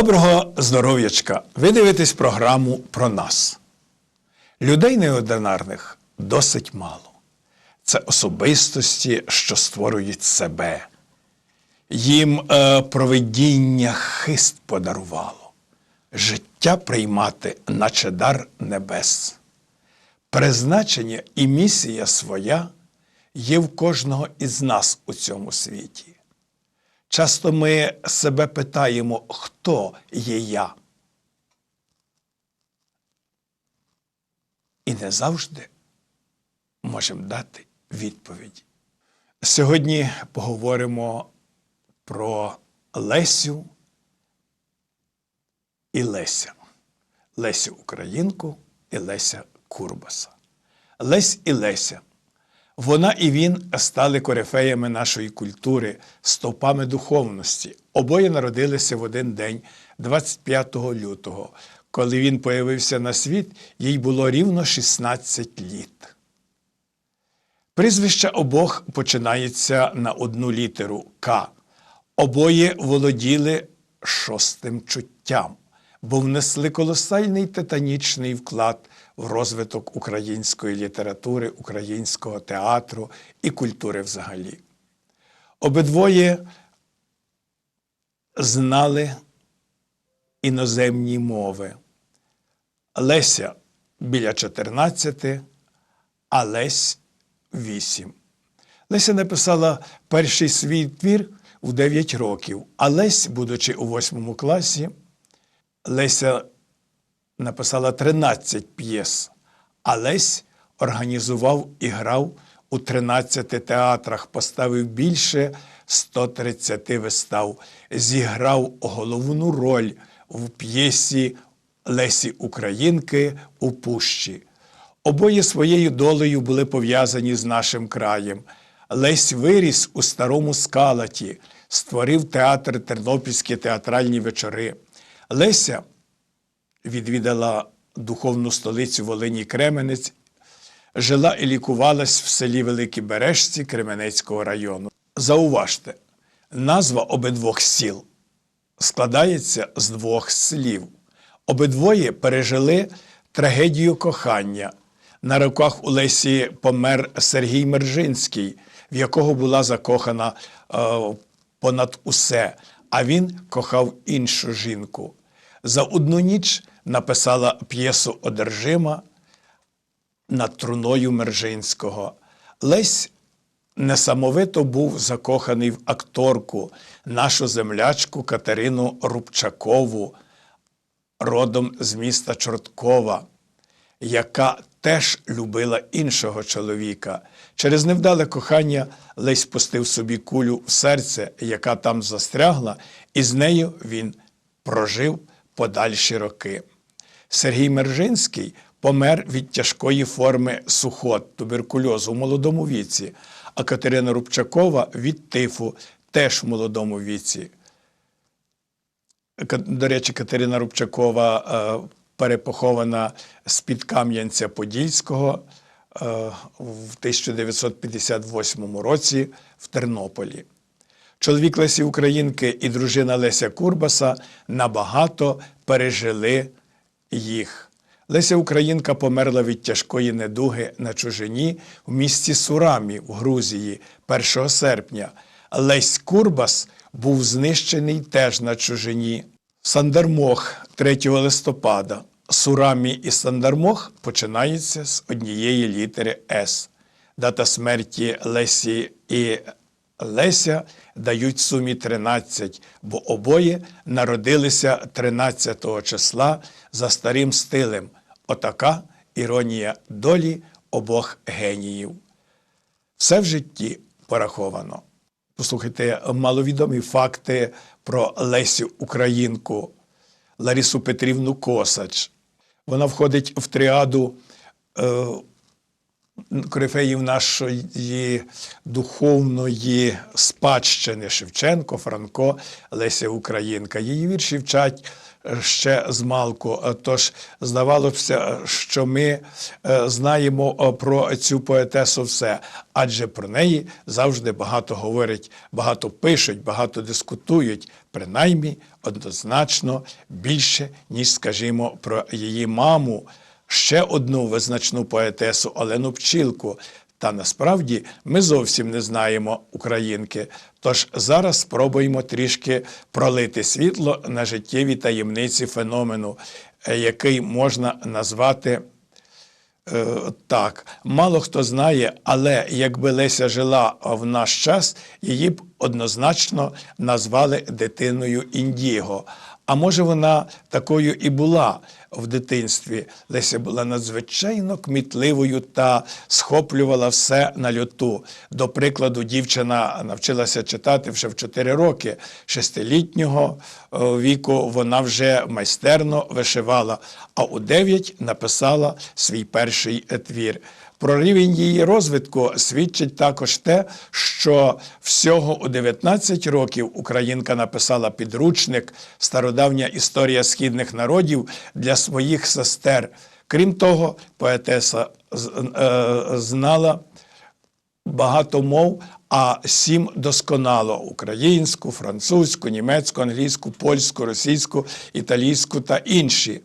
Доброго здоров'ячка! Ви дивитесь програму про нас. Людей неординарних досить мало. Це особистості, що створюють себе. Їм е, провидіння хист подарувало, життя приймати, наче дар небес. Призначення і місія своя є в кожного із нас у цьому світі. Часто ми себе питаємо, хто є я. І не завжди можемо дати відповіді. Сьогодні поговоримо про Лесю і Леся. Лесю Українку і Леся Курбаса. Лесь і Леся. Вона і він стали корифеями нашої культури, стовпами духовності. Обоє народилися в один день, 25 лютого. Коли він появився на світ, їй було рівно 16 літ. Прізвище обох починається на одну літеру К. Обоє володіли шостим чуттям, бо внесли колосальний титанічний вклад в розвиток української літератури, українського театру і культури взагалі. Обидвоє знали іноземні мови. Леся біля 14, а Лесь 8. Леся написала перший свій твір у 9 років, а Лесь, будучи у 8 класі, Леся написала 13 п'єс, а Лесь організував і грав у 13 театрах, поставив більше 130 вистав, зіграв головну роль в п'єсі Лесі Українки у Пущі. Обоє своєю долею були пов'язані з нашим краєм. Лесь виріс у старому скалаті, створив театр Тернопільські театральні вечори. Леся відвідала духовну столицю Волині Кременець, жила і лікувалась в селі Великі Бережці Кременецького району. Зауважте, назва обидвох сіл складається з двох слів. Обидвоє пережили трагедію кохання. На руках у Лесі помер Сергій Мержинський, в якого була закохана е, понад усе, а він кохав іншу жінку. За одну ніч написала п'єсу Одержима над труною Мержинського. Лесь несамовито був закоханий в акторку, нашу землячку Катерину Рубчакову, родом з міста Чорткова, яка теж любила іншого чоловіка. Через невдале кохання Лесь пустив собі кулю в серце, яка там застрягла, і з нею він прожив подальші роки. Сергій Мержинський помер від тяжкої форми сухот, туберкульозу в молодому віці, а Катерина Рубчакова від тифу теж в молодому віці. До речі, Катерина Рубчакова е, перепохована з-під Кам'янця Подільського е, в 1958 році в Тернополі. Чоловік Лесі Українки і дружина Леся Курбаса набагато пережили їх. Леся Українка померла від тяжкої недуги на чужині в місті Сурамі в Грузії 1 серпня. Лесь Курбас був знищений теж на чужині. Сандармох 3 листопада. Сурамі і Сандармох починаються з однієї літери С. Дата смерті Лесі і Леся дають сумі 13, бо обоє народилися 13 числа за старим стилем. Отака іронія долі обох геніїв. Все в житті пораховано. Послухайте маловідомі факти про Лесю Українку, Ларісу Петрівну Косач. Вона входить в тріаду е, корифеїв нашої духовної спадщини Шевченко, Франко, Леся Українка. Її вірші вчать ще з малку. Е, Тож здавалося, що ми е, знаємо е, про цю поетесу все, адже про неї завжди багато говорять, багато пишуть, багато дискутують, принаймні однозначно більше, ніж, скажімо, про її маму, ще одну визначну поетесу Олену Пчілку. Та насправді ми зовсім не знаємо українки. Тож зараз спробуємо трішки пролити світло на життєві таємниці феномену, е, який можна назвати е, так. Мало хто знає, але якби Леся жила в наш час, її б однозначно назвали дитиною Індіго. А може, вона такою і була в дитинстві. Леся була надзвичайно кмітливою та схоплювала все на льоту. До прикладу, дівчина навчилася читати вже в 4 роки. Шестилітнього е, віку вона вже майстерно вишивала, а у 9 написала свій перший твір. Про рівень її розвитку свідчить також те, що всього у 19 років Українка написала підручник Стародавня історія східних народів для своїх сестер. Крім того, поетеса е, знала багато мов, а сім досконало українську, французьку, німецьку, англійську, польську, російську, італійську та інші.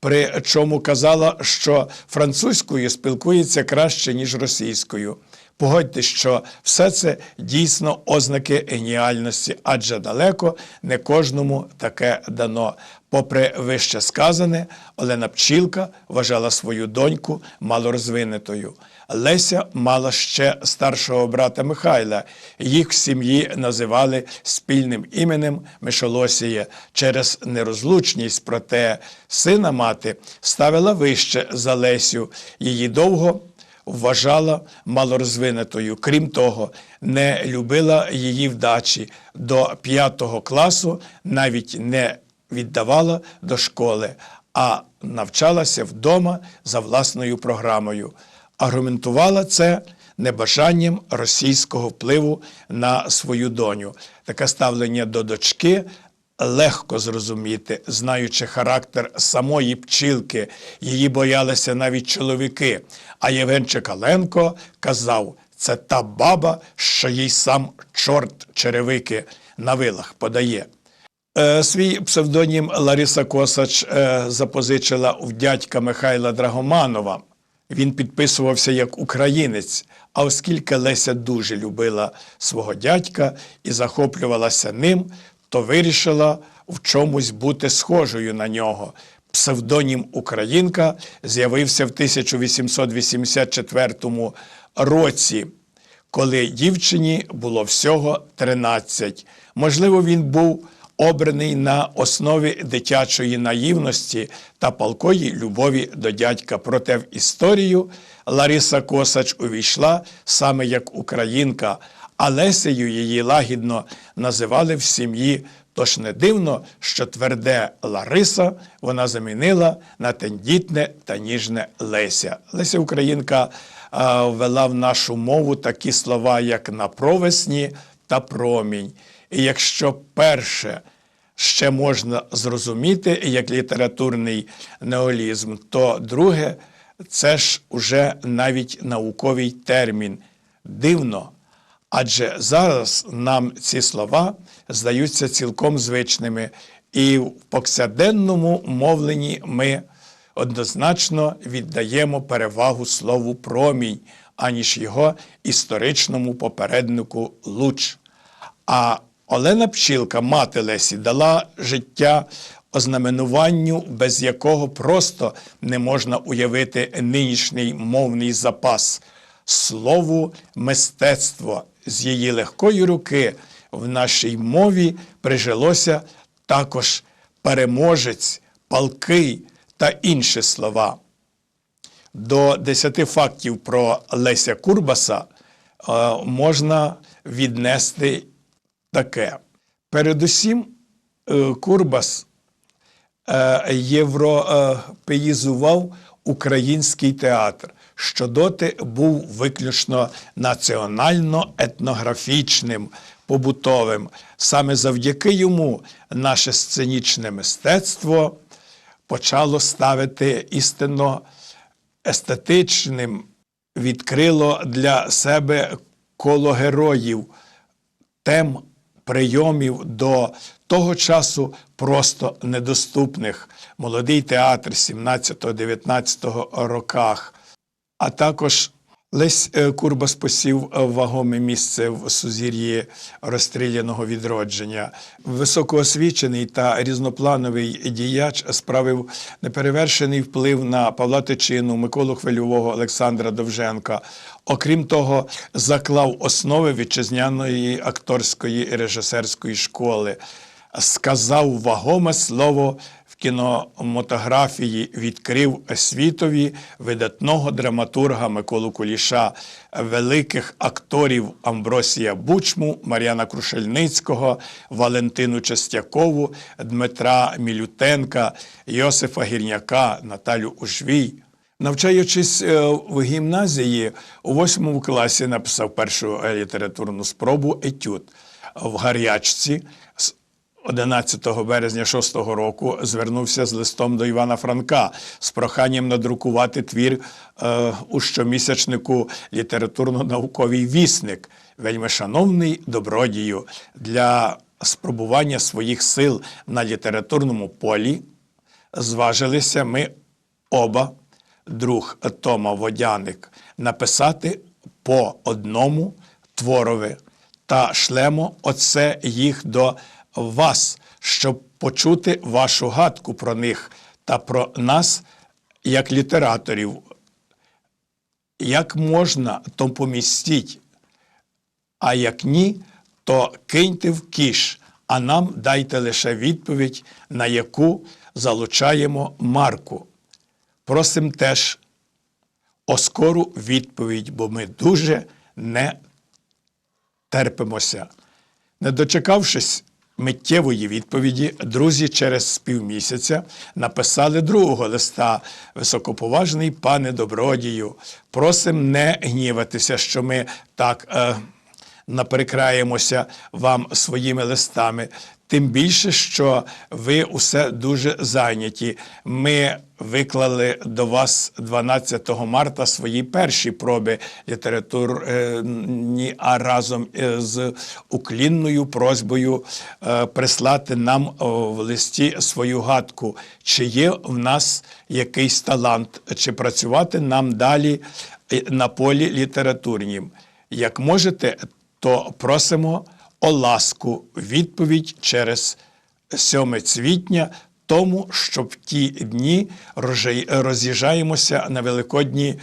При чому казала, що французькою спілкується краще, ніж російською. Погодьте, що все це дійсно ознаки геніальності, адже далеко не кожному таке дано. Попри вище сказане, Олена Пчілка вважала свою доньку малорозвинутою. Леся мала ще старшого брата Михайла. Їх в сім'ї називали спільним іменем Мишолосія через нерозлучність. Проте сина мати ставила вище за Лесю. Її довго вважала малорозвинутою. Крім того, не любила її вдачі. До п'ятого класу навіть не віддавала до школи, а навчалася вдома за власною програмою. Аргументувала це небажанням російського впливу на свою доню. Таке ставлення до дочки легко зрозуміти, знаючи характер самої пчілки. Її боялися навіть чоловіки. А Євген Чекаленко казав: це та баба, що їй сам чорт черевики на вилах подає. Е, Свій псевдонім Лариса Косач е, запозичила в дядька Михайла Драгоманова. Він підписувався як українець, а оскільки Леся дуже любила свого дядька і захоплювалася ним, то вирішила в чомусь бути схожою на нього. Псевдонім Українка з'явився в 1884 році коли дівчині було всього 13. Можливо, він був обраний на основі дитячої наївності та палкої любові до дядька. Проте в історію Лариса Косач увійшла саме як українка, а Лесею її лагідно називали в сім'ї. Тож не дивно, що тверде Лариса вона замінила на тендітне та ніжне Леся. Леся Українка а, ввела в нашу мову такі слова, як на провесні та промінь. І якщо перше ще можна зрозуміти як літературний неолізм, то друге це ж уже навіть науковий термін. Дивно. Адже зараз нам ці слова здаються цілком звичними, і в повсякденному мовленні ми однозначно віддаємо перевагу слову промінь, аніж його історичному попереднику луч. А Олена Пчілка, мати Лесі, дала життя ознаменуванню, без якого просто не можна уявити нинішній мовний запас. Слову мистецтво з її легкої руки в нашій мові прижилося також переможець, палкий та інші слова. До десяти фактів про Леся Курбаса е, можна віднести таке. Передусім, е, Курбас е, європеїзував український театр, що доти був виключно національно-етнографічним. побутовим. Саме завдяки йому наше сценічне мистецтво почало ставити істинно естетичним, відкрило для себе коло героїв, тем прийомів до того часу просто недоступних. Молодий театр 17-19 роках, а також Лесь е, Курбас посів е, вагоме місце в сузір'ї розстріляного відродження. Високоосвічений та різноплановий діяч справив неперевершений вплив на Павла Тичину, Миколу Хвильового, Олександра Довженка. Окрім того, заклав основи вітчизняної акторської і режисерської школи. Сказав вагоме слово в кінематографії, відкрив світові видатного драматурга Миколу Куліша, великих акторів Амбросія Бучму, Мар'яна Крушельницького, Валентину Чистякову, Дмитра Мілютенка, Йосифа Гірняка, Наталю Ужвій. Навчаючись е, в гімназії, у восьмому класі написав першу літературну спробу етюд в гарячці. З 11 березня 6 року звернувся з листом до Івана Франка з проханням надрукувати твір е, у щомісячнику літературно-науковий вісник, вельми шановний добродію для спробування своїх сил на літературному полі. Зважилися ми оба друг Тома Водяник, написати по одному творові та шлемо оце їх до вас, щоб почути вашу гадку про них та про нас, як літераторів. Як можна, то помістіть, а як ні, то киньте в кіш, а нам дайте лише відповідь, на яку залучаємо марку. Просим теж оскору відповідь, бо ми дуже не терпимося. Не дочекавшись миттєвої відповіді, друзі через півмісяця написали другого листа високоповажний пане добродію. Просим не гніватися, що ми так. Е, наперекраємося вам своїми листами. Тим більше, що ви усе дуже зайняті. Ми виклали до вас 12 марта свої перші проби літературні, а разом е, з уклінною просьбою е, прислати нам в листі свою гадку, чи є в нас якийсь талант, чи працювати нам далі е, на полі літературнім. Як можете, то просимо о ласку відповідь через 7 цвітня, тому що в ті дні роз'їжджаємося на великодні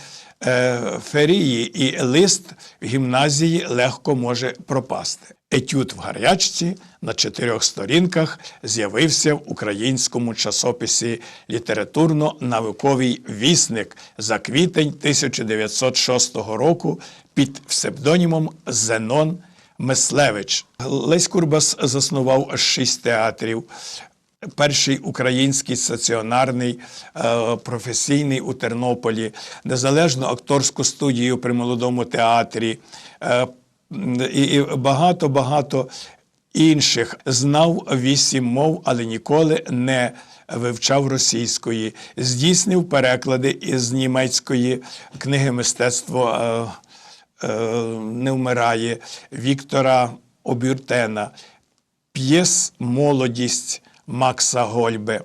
е, ферії, і лист в гімназії легко може пропасти. Етюд в гарячці на чотирьох сторінках з'явився в українському часописі літературно-науковий вісник за квітень 1906 року під псевдонімом Зенон Мислевич. Лесь Курбас заснував шість театрів. Перший український стаціонарний е, професійний у Тернополі, незалежну акторську студію при молодому театрі е, і багато багато інших. Знав вісім мов, але ніколи не вивчав російської, здійснив переклади із німецької книги мистецтво е, не вмирає Віктора Обюртена, п'єс Молодість Макса Гольбе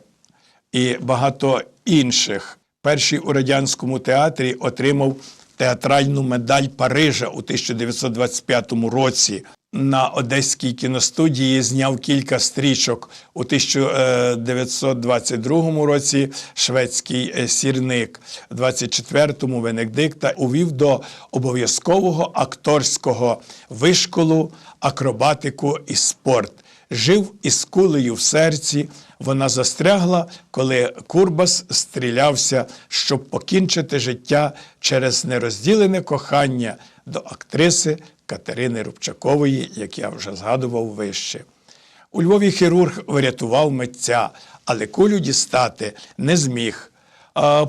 і багато інших. Перший у радянському театрі отримав театральну медаль Парижа у 1925 році. На Одеській кіностудії зняв кілька стрічок у 1922 році. Шведський сірник, у 24-му Венедикта увів до обов'язкового акторського вишколу акробатику і спорт. Жив із кулею в серці. Вона застрягла, коли Курбас стрілявся, щоб покінчити життя через нерозділене кохання до актриси Катерини Рубчакової, як я вже згадував вище. У Львові хірург врятував митця, але кулю дістати не зміг. А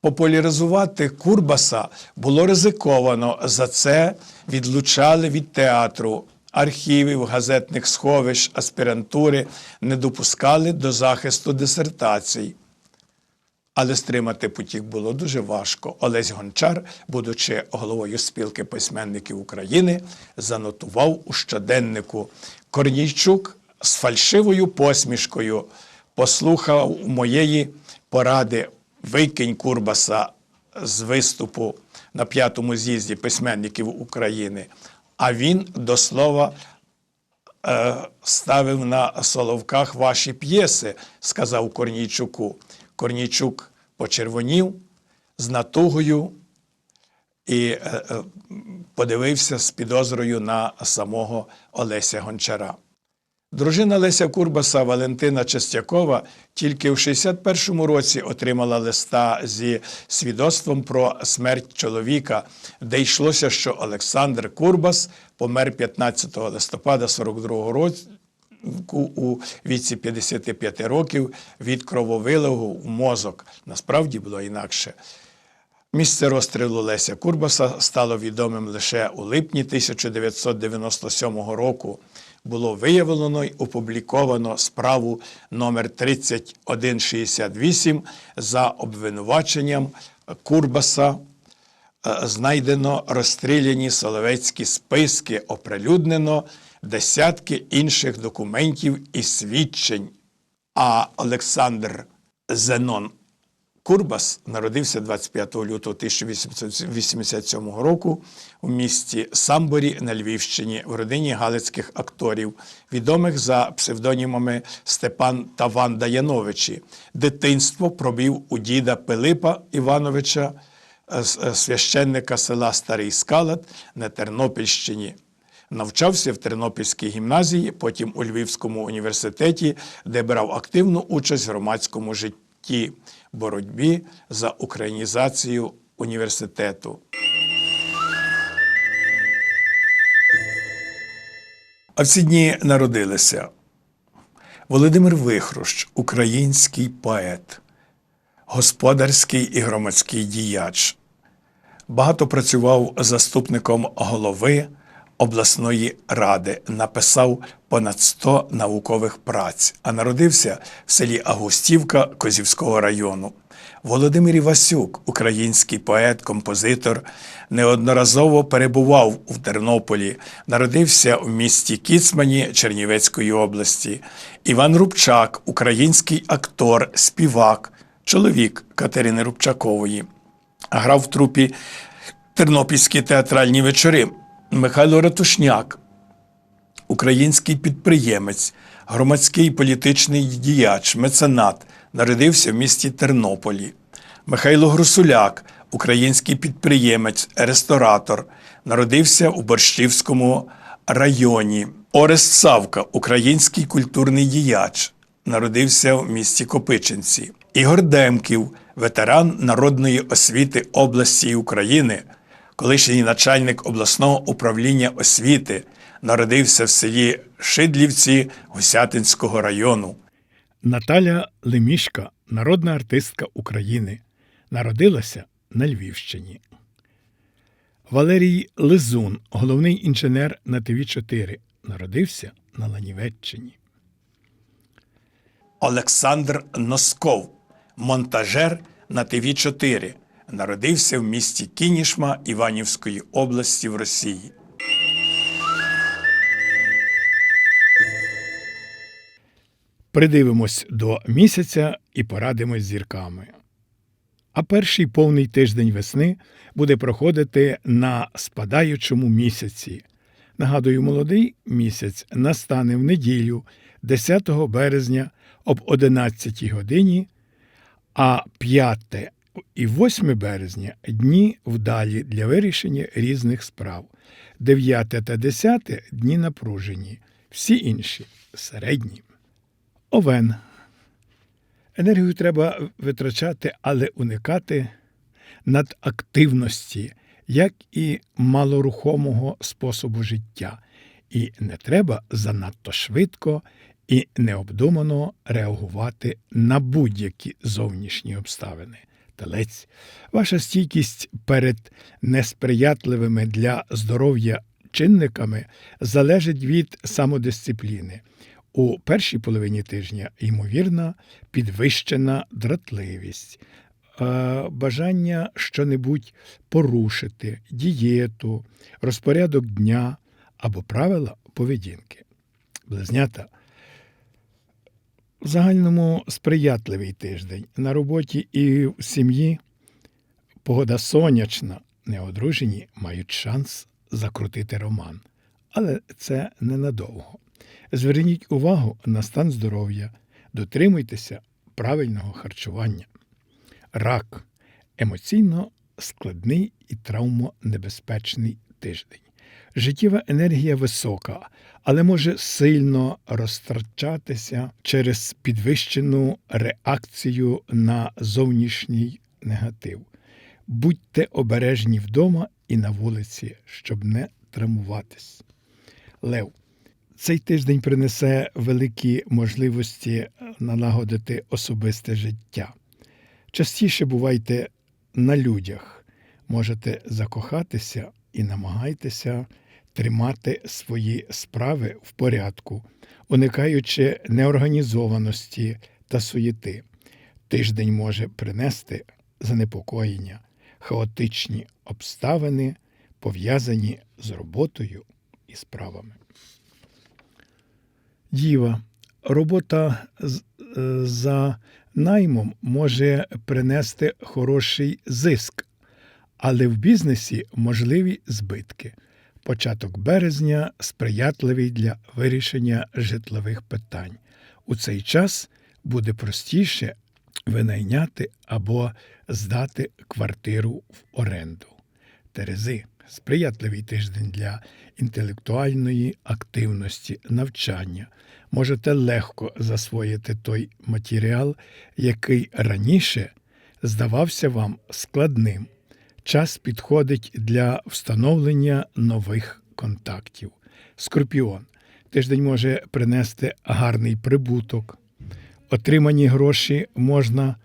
популяризувати Курбаса було ризиковано. За це відлучали від театру. Архівів, газетних сховищ, аспірантури не допускали до захисту дисертацій. Але стримати потік було дуже важко. Олесь Гончар, будучи головою спілки письменників України, занотував у щоденнику Корнійчук з фальшивою посмішкою послухав моєї поради викинь Курбаса з виступу на п'ятому з'їзді письменників України. А він до слова е, ставив на соловках ваші п'єси, сказав Корнійчуку. Корнійчук почервонів з натугою і е, е, подивився з підозрою на самого Олеся Гончара. Дружина Леся Курбаса Валентина Чистякова тільки в 61-му році отримала листа зі свідоцтвом про смерть чоловіка, де йшлося, що Олександр Курбас помер 15 листопада 42-го року у віці 55 років від крововилогу в мозок. Насправді було інакше. Місце розстрілу Леся Курбаса стало відомим лише у липні 1997 року. Було виявлено й опубліковано справу номер 3168 за обвинуваченням Курбаса. Е, Знайдено розстріляні соловецькі списки, оприлюднено десятки інших документів і свідчень. А Олександр Зенон Курбас народився 25 лютого 1887 року у місті Самборі на Львівщині в родині галицьких акторів, відомих за псевдонімами Степан та Ванда Яновичі. Дитинство пробів у діда Пилипа Івановича, е, е, священника села Старий Скалат на Тернопільщині. Навчався в Тернопільській гімназії, потім у Львівському університеті, де брав активну участь в громадському житті, боротьбі за українізацію університету. А в ці дні народилися Володимир Вихрущ, український поет, господарський і громадський діяч, Багато працював заступником голови обласної ради, написав понад 100 наукових праць, а народився в селі Агустівка Козівського району. Володимир Івасюк, український поет, композитор, неодноразово перебував у Тернополі, народився в місті Кіцмані Чернівецької області. Іван Рубчак, український актор, співак, чоловік Катерини Рубчакової грав в трупі Тернопільські театральні вечори. Михайло Ратушняк, український підприємець, громадський політичний діяч, меценат, народився в місті Тернополі. Михайло Грусуляк, український підприємець, ресторатор, народився у Борщівському районі. Орест Савка, український культурний діяч, народився в місті Копичинці. Ігор Демків, ветеран народної освіти області України, колишній начальник обласного управління освіти, народився в селі Шидлівці Гусятинського району. Наталя Лемішка, народна артистка України, народилася на Львівщині. Валерій Лизун, головний інженер на ТВ4, народився на Ланівеччині. Олександр Носков, монтажер на ТВ4, народився в місті Кінішма Іванівської області в Росії. Придивимось до місяця і порадимось зірками. А перший повний тиждень весни буде проходити на спадаючому місяці. Нагадую, молодий місяць настане в неділю, 10 березня об 11 годині, а 5 і 8 березня дні вдалі для вирішення різних справ. 9 та 10 дні напружені, всі інші середні. Овен. Енергію треба витрачати, але уникати надактивності, як і малорухомого способу життя. І не треба занадто швидко і необдумано реагувати на будь-які зовнішні обставини. Телець, ваша стійкість перед несприятливими для здоров'я чинниками залежить від самодисципліни. У першій половині тижня, ймовірна, підвищена дратливість, бажання щонебудь порушити, дієту, розпорядок дня або правила поведінки. Близнята в загальному сприятливий тиждень. На роботі і в сім'ї погода сонячна, неодружені мають шанс закрутити роман. Але це ненадовго. Зверніть увагу на стан здоров'я, дотримуйтеся правильного харчування. Рак емоційно складний і травмонебезпечний тиждень. Життєва енергія висока, але може сильно розтрачатися через підвищену реакцію на зовнішній негатив. Будьте обережні вдома і на вулиці, щоб не травмуватись. Лев. Цей тиждень принесе великі можливості налагодити особисте життя. Частіше бувайте на людях, можете закохатися і намагайтеся тримати свої справи в порядку, уникаючи неорганізованості та суєти. Тиждень може принести занепокоєння, хаотичні обставини, пов'язані з роботою і справами. Діва. Робота е, за наймом може принести хороший зиск, але в бізнесі можливі збитки. Початок березня сприятливий для вирішення житлових питань. У цей час буде простіше винайняти або здати квартиру в оренду. Терези сприятливий тиждень для інтелектуальної активності, навчання. Можете легко засвоїти той матеріал, який раніше здавався вам складним. Час підходить для встановлення нових контактів. Скорпіон. Тиждень може принести гарний прибуток. Отримані гроші можна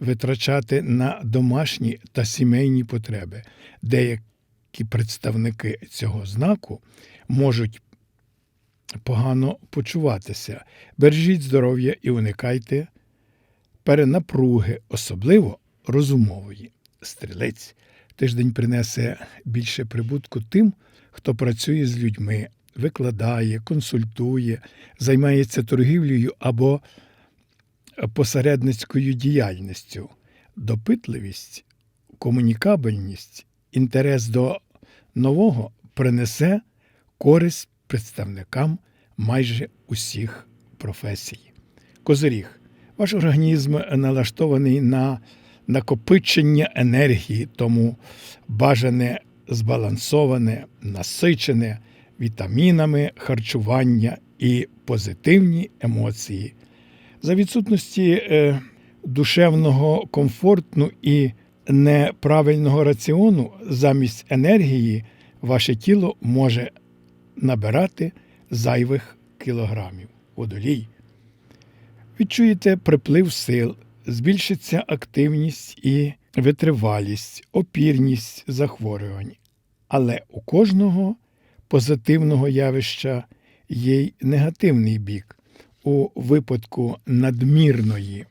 витрачати на домашні та сімейні потреби. Деякі представники цього знаку можуть погано почуватися. Бережіть здоров'я і уникайте перенапруги, особливо розумової. Стрілець тиждень принесе більше прибутку тим, хто працює з людьми, викладає, консультує, займається торгівлею або посередницькою діяльністю, допитливість, комунікабельність, інтерес до нового принесе користь представникам майже усіх професій. Козиріг. Ваш організм налаштований на накопичення енергії, тому бажане збалансоване, насичене вітамінами харчування і позитивні емоції. За відсутності е, душевного комфорту і неправильного раціону замість енергії ваше тіло може набирати зайвих кілограмів. Водолій. Відчуєте приплив сил, збільшиться активність і витривалість, опірність захворювань. Але у кожного позитивного явища є й негативний бік. У випадку надмірної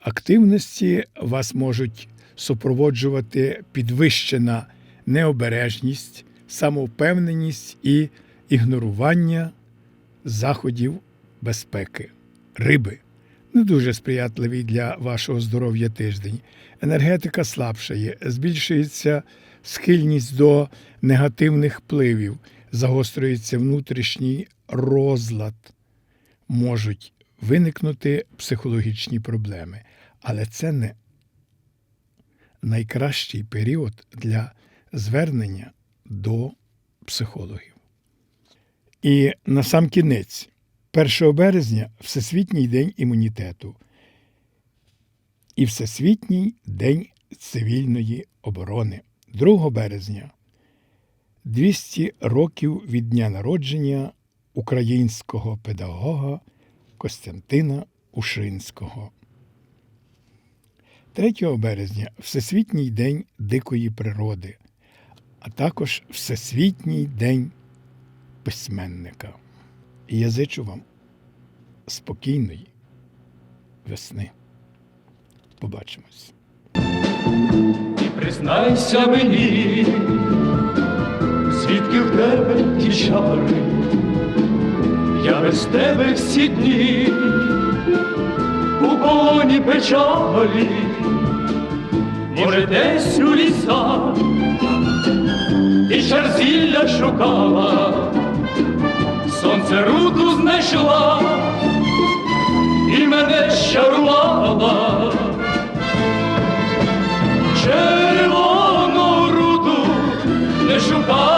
активності вас можуть супроводжувати підвищена необережність, самовпевненість і ігнорування заходів безпеки. Риби не дуже сприятливий для вашого здоров'я тиждень. Енергетика слабшає, збільшується схильність до негативних впливів, загострюється внутрішній розлад. Можуть виникнути психологічні проблеми, але це не найкращий період для звернення до психологів. І на сам кінець, 1 березня Всесвітній день імунітету і Всесвітній день цивільної оборони. 2 березня 200 років від дня народження українського педагога Костянтина Ушинського. 3 березня Всесвітній день дикої природи. а також Всесвітній день письменника. Я зичу вам спокійної весни. Побачимось. І признайся мені, звідки в тебе ті чари, я без тебе всі дні у полоні печалі, може, десь у лісах і шарзілля шукала, сонце руду знайшла і мене щарувала. Червону руду не шукала.